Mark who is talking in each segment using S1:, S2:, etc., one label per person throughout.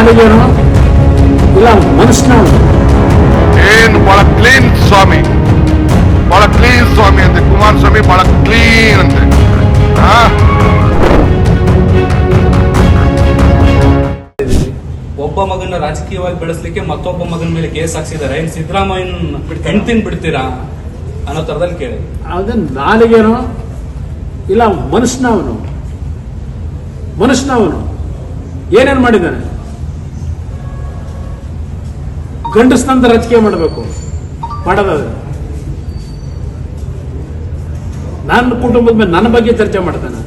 S1: ನಾಲಿಗೆನೋ ಇಲ್ಲ ಮನುಷ್ಯನ
S2: ಏನು ಬಹಳ ಕ್ಲೀನ್ ಸ್ವಾಮಿ. ಬಹಳ ಕ್ಲೀನ್ ಸ್ವಾಮಿ ಅಂತೆ ಕುಮಾರಸ್ವಾಮಿ ಬಹಳ ಕ್ಲೀನ್ ಅಂತೆ?
S3: ಒಬ್ಬ ಮಗನ ರಾಜಕೀಯವಾಗಿ ಬೆಳೆಸಲಿಕ್ಕೆ ಮತ್ತೊಬ್ಬ ಮಗನ ಮೇಲೆ ಕೇಸ್ ಹಾಕ್ಸಿದ್ದಾರೆ. ಏನ್ ಸಿದ್ದರಾಮಯ್ಯನ ಹೆಂಡ್ತಿನ್ ಬಿಡ್ತೀರಾ ಅನ್ನೋ ತರದಲ್ಲಿ ಕೇಳಿ.
S1: ಅದ ನಾಲಿಗೆನೋ? ಇಲ್ಲ ಮನುಷ್ಯನವನು ಮನುಷ್ಯನವನು ಮನುಷ್ಯನ ಅವನು ಏನೇನು ಮಾಡಿದ್ದಾನೆ ಗಂಡಸ್ನಂತ ರಾಜಕೀಯ ಮಾಡಬೇಕು. ಮಾಡೋದಾದ್ರೆ ನನ್ನ ಕುಟುಂಬದ ಮೇಲೆ ನನ್ನ ಬಗ್ಗೆ ಚರ್ಚೆ ಮಾಡ್ತಾನೆ.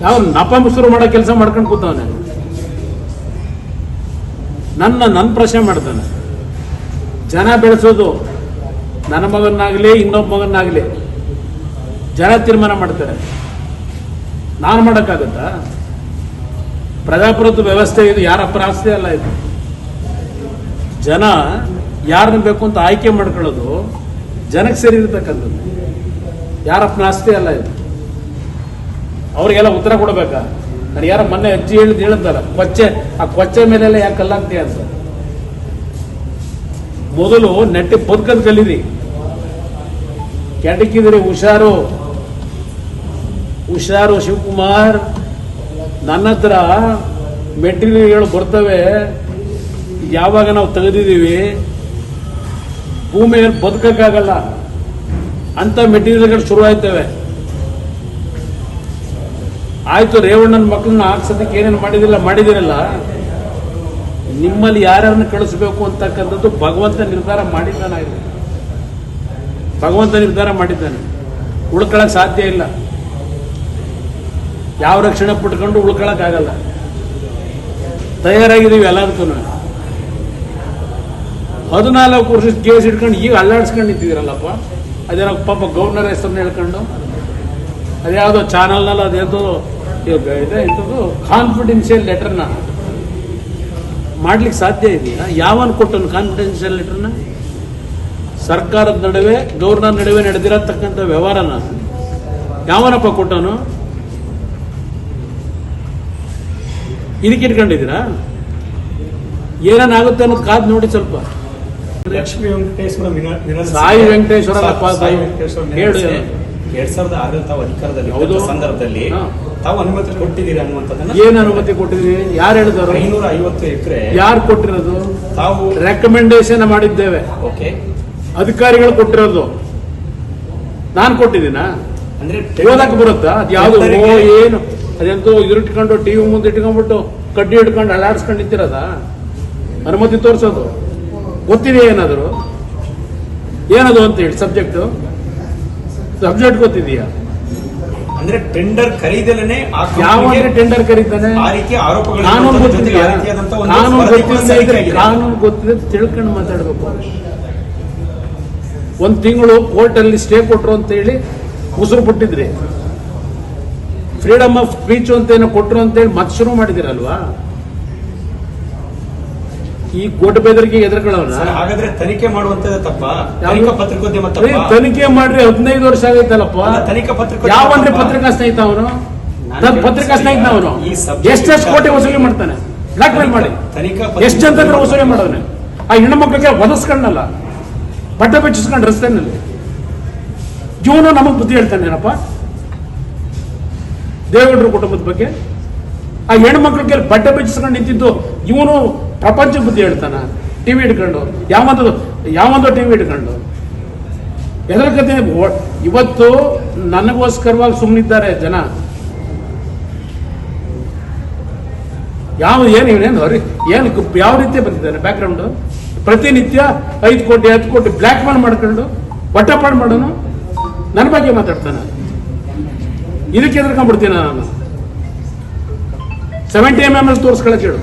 S1: ಯಾವ ಶುರು ಮಾಡೋ ಕೆಲಸ ಮಾಡ್ಕೊಂಡು ಕೂತವನೆ. ನನ್ನ ನನ್ನ ಪ್ರಶ್ನೆ ಮಾಡ್ತಾನೆ. ಜನ ಬೆಳೆಸೋದು ನನ್ನ ಮಗನಾಗಲಿ, ಇನ್ನೊಬ್ಬ ಮಗನಾಗಲಿ, ಜನ ತೀರ್ಮಾನ ಮಾಡ್ತಾರೆ. ನಾನು ಮಾಡೋಕ್ಕಾಗತ್ತಾ? ಪ್ರಜಾಪ್ರಭುತ್ವ ವ್ಯವಸ್ಥೆ ಇದು ಯಾರ ಪ್ರಾಸ್ತಿ ಅಲ್ಲ ಇದು? ಜನ ಯಾರನ್ನ ಬೇಕು ಅಂತ ಆಯ್ಕೆ ಮಾಡ್ಕೊಳ್ಳೋದು ಜನಕ್ಕೆ ಸೇರಿ ಇರ್ತಕ್ಕಂಥದ್ದು ಯಾರಪ್ಪನ ಆಸ್ತಿ ಅಲ್ಲ ಇದು? ಅವ್ರಿಗೆಲ್ಲ ಉತ್ತರ ಕೊಡಬೇಕಾ? ನಾನು ಯಾರ ಮೊನ್ನೆ ಅಜ್ಜಿ ಹೇಳಿದ್ ಹೇಳ್ತಾರ ಕೊಚ್ಚೆ, ಆ ಕೊಚ್ಚೆ ಮೇಲೆಲ್ಲ ಯಾಕೆ ಕಲ್ಲಾಗ್ತೀಯ ಅಂತ? ಮೊದಲು ನೆಟ್ಟಿ ಬದುಕದ್ ಕಲೀರಿ. ಕೆಟಕಿದ್ರಿ ಹುಷಾರು. ಹುಷಾರು ಶಿವಕುಮಾರ್. ನನ್ನ ಹತ್ರ ಮೆಟೀರಿಯಲ್ಗಳು ಬರ್ತವೆ. ಯಾವಾಗ ನಾವು ತೆಗೆದಿದ್ದೀವಿ? ಭೂಮಿಯಲ್ಲಿ ಬದುಕಕ್ಕಾಗಲ್ಲ. ಅಂತ ಮೆಟೀರಿಯಲ್ಗಳು ಶುರು ಆಯ್ತವೆ ಆಯ್ತು, ರೇವಣ್ಣನ ಮಕ್ಕಳನ್ನ ಹಾಕ್ಸೋದಕ್ಕೆ ಏನೇನು ಮಾಡಿದಿಲ್ಲ, ಮಾಡಿದಿರಲ್ಲ. ನಿಮ್ಮಲ್ಲಿ ಯಾರ್ಯಾರನ್ನ ಕಳಿಸ್ಬೇಕು ಅಂತಕ್ಕಂಥದ್ದು ಭಗವಂತ ನಿರ್ಧಾರ ಮಾಡಿದ್ದಾನೆ ಭಗವಂತ ನಿರ್ಧಾರ ಮಾಡಿದ್ದಾನೆ. ಉಳ್ಕೊಳ್ಳೋಕೆ ಸಾಧ್ಯ ಇಲ್ಲ. ಯಾವ ರಕ್ಷಣೆ ಪಟ್ಕೊಂಡು ಉಳ್ಕೊಳ್ಳೋಕ್ಕಾಗಲ್ಲ ತಯಾರಾಗಿದ್ದೀವಿ ಎಲ್ಲದಕ್ಕೂ ಹದಿನಾಲ್ಕು ವರ್ಷದ ಕೇಸ್ ಇಟ್ಕೊಂಡು ಈಗ ಅಲ್ಲಾಡ್ಸ್ಕೊಂಡು ನಿಂತಿದ್ದೀರಲ್ಲಪ್ಪ. ಅದೇನೋ ಪಾಪ ಗವರ್ನರ್ ಹೆಸರನ್ನ ಹೇಳ್ಕೊಂಡು. ಅದ್ಯಾವುದೋ ಚಾನಲ್ನಲ್ಲಿ ಅದೇದೋ ಇದೆ ಇಂಥದ್ದು ಕಾನ್ಫಿಡೆನ್ಷಿಯಲ್ ಲೆಟರ್ನ ಮಾಡ್ಲಿಕ್ಕೆ ಸಾಧ್ಯ ಇದೆಯಾ? ಯಾವನ್ ಕೊಟ್ಟನು ಕಾನ್ಫಿಡೆನ್ಷಿಯಲ್ ಲೆಟರ್ನ ಸರ್ಕಾರದ ನಡುವೆ ಗವರ್ನರ್ ನಡುವೆ ನಡೆದಿರತಕ್ಕಂಥ ವ್ಯವಹಾರನ. ಯಾವನಪ್ಪ ಕೊಟ್ಟನು? ಇದಕ್ಕೆ ಇಟ್ಕೊಂಡಿದ್ದೀರಾ? ಏನೇನಾಗುತ್ತೆ ಅನ್ನೋದು ಕಾದ್ ನೋಡಿ ಸ್ವಲ್ಪ.
S4: ಲಕ್ಷ್ಮೀ ವೆಂಕಟೇಶ್ವರ
S1: ಸಾಯಿ ವೆಂಕಟೇಶ್ವರ.
S4: ಸಾಯಿ ವೆಂಕಟೇಶ್ವರ ಎರಡ್ ಸಾವಿರದ ಆರು ತಾವು ಅಧಿಕಾರದಲ್ಲಿ
S1: ಹೌದು.
S4: ಸಂದರ್ಭದಲ್ಲಿ. ತಾವು ಅನುಮತಿ ಕೊಟ್ಟಿದ್ದೀರಿ ಅನ್ನುವಂಥದ್ದನ್ನ
S1: ಏನ್ ಅನುಮತಿ ಕೊಟ್ಟಿದ್ದೀರಿ? ಯಾರು ಹೇಳಿದ್ರು
S4: ಐನೂರ ಐವತ್ತು ಎಕರೆ
S1: ಯಾರು ಕೊಟ್ಟಿರೋದು?
S4: ತಾವು
S1: ರೆಕಮೆಂಡೇಶನ್ ಮಾಡಿದ್ದೇವೆ.
S4: ಓಕೆ.
S1: ಅಧಿಕಾರಿಗಳು ಕೊಟ್ಟಿರೋದು. ನಾನು ಕೊಟ್ಟಿದ್ದೀನಾ?
S4: ಅಂದ್ರೆ
S1: ಓದಕ್ಕೆ ಬರುತ್ತಾ? ಅದು ಯಾವ್ದು ಏನು? ಅದೆಂತೋ ಇಟ್ಕೊಂಡು ಟಿವಿ ಮುಂದೆ ಇಟ್ಕೊಂಡ್ಬಿಟ್ಟು ಕಡ್ಡಿ ಇಟ್ಕೊಂಡು ಅಲ್ಲಾಡ್ಸ್ಕೊಂಡು ನಿಂತಿರೋದ? ಅನುಮತಿ ತೋರಿಸೋದು. ಗೊತ್ತಿದೆ ಏನಾದರೂ? ಏನದು ಅಂತ ಹೇಳಿ ಸಬ್ಜೆಕ್ಟ್ ಸಬ್ಜೆಕ್ಟ್ ಗೊತ್ತಿದೆಯಾ?
S4: ಅಂದ್ರೆ ಟೆಂಡರ್ ಖರೀದಲೇನೆ ಆ
S1: ಯಾವ ಟೆಂಡರ್ ಕರೀತಾನೆ?
S4: ಆ ಆರೋಪಗಳು
S1: ಕಾನೂನು ಗೊತ್ತಿದೆಯಾ ಕಾನೂನು ಗೊತ್ತಿದೆ ಕಾನೂನು ಗೊತ್ತಿದೆ ತಿಳ್ಕೊಂಡು ಮಾತಾಡ್ಬೇಕು ಒಂದ್ ತಿಂಗಳು ಕೋರ್ಟಲ್ಲಿ ಸ್ಟೇ ಕೊಟ್ರು ಅಂತ ಹೇಳಿ ಉಸಿರು ಬಿಟ್ಟಿದ್ರಿ. ಫ್ರೀಡಮ್ ಆಫ್ ಸ್ಪೀಚ್ ಅಂತ ಏನೋ ಕೊಟ್ಟರು ಅಂತ ಹೇಳಿ ಮತ್ತೆ ಶುರು ಮಾಡಿದಿರಲ್ವಾ? ಈ ಕೋಟ ಬೆದರಿಕೆ
S4: ಎದ್ರಕೊಂಡವ್ನ ಹಾಗಾದ್ರೆ ತನಿಖೆ ಮಾಡುವಂತದ್ದು ತಪ್ಪ? ಪತ್ರಿಕೋದ್ಯಮ
S1: ತನಿಖೆ ಮಾಡ್ರಿ ಹದಿನೈದು ವರ್ಷ ಆಗೈತಲ್ಲಪ್ಪ.
S4: ತನಿಖಾ ಪತ್ರಿಕೋದ್ಯಮ
S1: ಯಾವನ್ರಿ
S4: ತಪ್ಪಾ?
S1: ಪತ್ರಿಕಾ ಸ್ನೇಹಿತ ಅವನು ಪತ್ರಿಕಾ ಸ್ನೇಹಿತ ಅವನು ಎಷ್ಟೆಷ್ಟು ಕೋಟಿ ವಸೂಲಿ ಮಾಡ್ತಾನೆ? ಬ್ಲಾಕ್ ಮೇಲ್ ಮಾಡಿ.
S4: ತನಿಖಾ
S1: ಎಷ್ಟು ಅಂತಂದ್ರೆ ವಸೂಲಿ ಮಾಡೋನೆ ಆ ಹೆಣ್ಣು ಮಕ್ಕಳಿಗೆ ಒದಸ್ಕೊಂಡಲ್ಲ ಬಟ್ಟೆ ಬೆಚ್ಚಿಸ್ಕೊಂಡು ರಸ್ತೆನಲ್ಲಿ. ಇವನು ನಮಗ್ ಬುದ್ಧಿ ಹೇಳ್ತಾನೆ ಏನಪ್ಪ? ದೇವೇಗೌಡರ ಕುಟುಂಬದ ಬಗ್ಗೆ ಆ ಹೆಣ್ಣು ಕೇಳಿ ಬಟ್ಟೆ ಬಿಚ್ಚಿಸ್ಕೊಂಡು ನಿಂತಿದ್ದು ಇವನು ಪ್ರಪಂಚ ಬುದ್ಧಿ ಹೇಳ್ತಾನ. ಟಿವಿ ಹಿಡ್ಕೊಂಡು. ಯಾವಂದು ಯಾವಂದೋ ಟಿವಿ ಹಿಡ್ಕೊಂಡು? ಕತೆ ಇವತ್ತು ನನಗೋಸ್ಕರವಾಗಿ ಸುಮ್ಮನಿದ್ದಾರೆ ಜನ. ಯಾವ, ಏನು ಇವನೇನು ಅವ್ರಿ, ಏನು, ಯಾವ ರೀತಿ ಬಂದಿದ್ದಾನೆ ಬ್ಯಾಕ್ಗ್ರೌಂಡು ಪ್ರತಿನಿತ್ಯ ಐದು ಕೋಟಿ, ಹತ್ತು ಕೋಟಿ ಬ್ಲ್ಯಾಕ್ ಮೇಲ್ ಮಾಡ್ಕೊಂಡು ಹೊಟ್ಟೆಪಾಡು ಮಾಡೋನು? ನನ್ನ ಬಗ್ಗೆ ಮಾತಾಡ್ತಾನೆ. ಇದಕ್ಕೆ ಎದುರ್ಕೊಂಡ್ಬಿಡ್ತೀನಿ ನಾನು? ಸೆವೆಂಟಿ ಎಂ ಎಂ ಎಲ್ ತೋರಿಸ್ಕೊಳಕ್ಕೆ ಹೇಳು.